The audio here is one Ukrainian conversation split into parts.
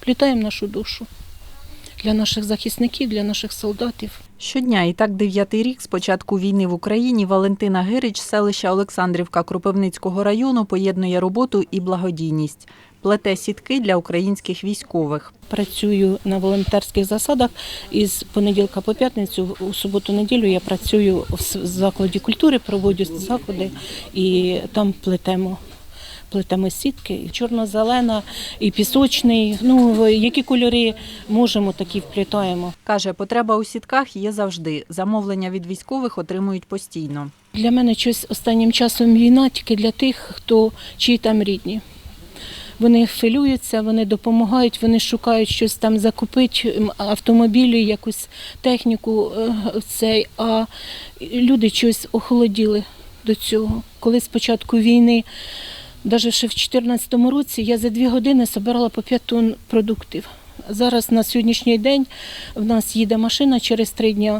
Плітаємо нашу душу для наших захисників, для наших солдатів. Щодня і так дев'ятий рік з початку війни в Україні Валентина Гирич з селища Олександрівка Кропивницького району поєднує роботу і благодійність. Плете сітки для українських військових. Працюю на волонтерських засадах із понеділка по п'ятницю. У суботу-неділю я працюю в закладі культури, проводжу заходи і там плетемо. Плетемо сітки, і чорно-зелена, і пісочний. Ну, які кольори можемо, такі вплітаємо. Каже, потреба у сітках є завжди. Замовлення від військових отримують постійно. Для мене щось останнім часом війна тільки для тих, хто чиї там рідні. Вони хвилюються, вони допомагають, вони шукають щось там закупити, автомобілі, якусь техніку. е, Цей, а люди щось охолоділи до цього. Коли з початку війни, навіть ще в 2014 році, я за дві години збирала по 5 тонн продуктів. Зараз на сьогоднішній день в нас їде машина через три дні.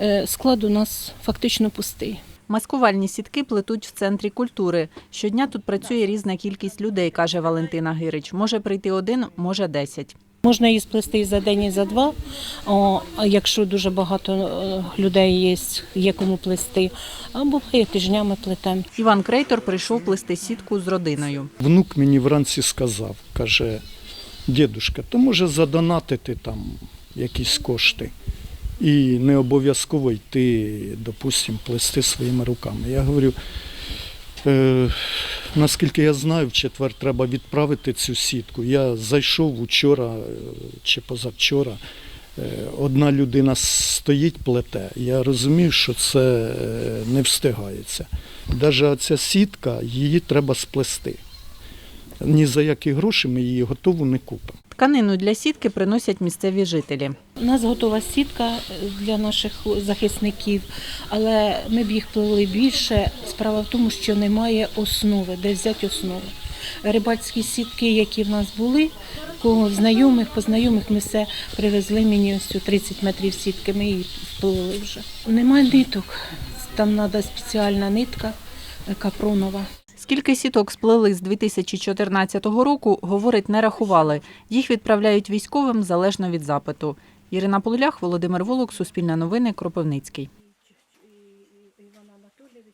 е, Склад у нас фактично пустий. Маскувальні сітки плетуть в центрі культури. Щодня тут працює різна кількість людей, каже Валентина Гирич. Може прийти один, може десять. Можна її сплести і за день, і за два. О, якщо дуже багато е, людей є, є кому плести, а буває тижнями плетемо. Іван Крейтор прийшов плести сітку з родиною. Внук мені вранці сказав, каже, дідушка, то може задонатити там якісь кошти. І не обов'язково йти, допустимо, плести своїми руками. Я говорю, е, наскільки я знаю, в четвер треба відправити цю сітку. Я зайшов учора е, чи позавчора. е, Одна людина стоїть плете. Я розумію, що це е, не встигається. Навіть ця сітка, її треба сплести. Ні за які гроші ми її готову не купимо. Тканину для сітки приносять місцеві жителі. У нас готова сітка е, для наших захисників, але ми б їх плели більше. Справа в тому, що немає основи, де взяти основу. Рибацькі сітки, які в нас були, кого знайомих, познайомих, ми все привезли мені ось 30 метрів сітки, ми її вплили вже. Немає ниток, там треба спеціальна нитка е, капронова. Скільки сіток сплели з 2014 року, говорить, не рахували. Їх відправляють військовим залежно від запиту. Ірина Полулях, Володимир Волок, Суспільне новини, Кропивницький.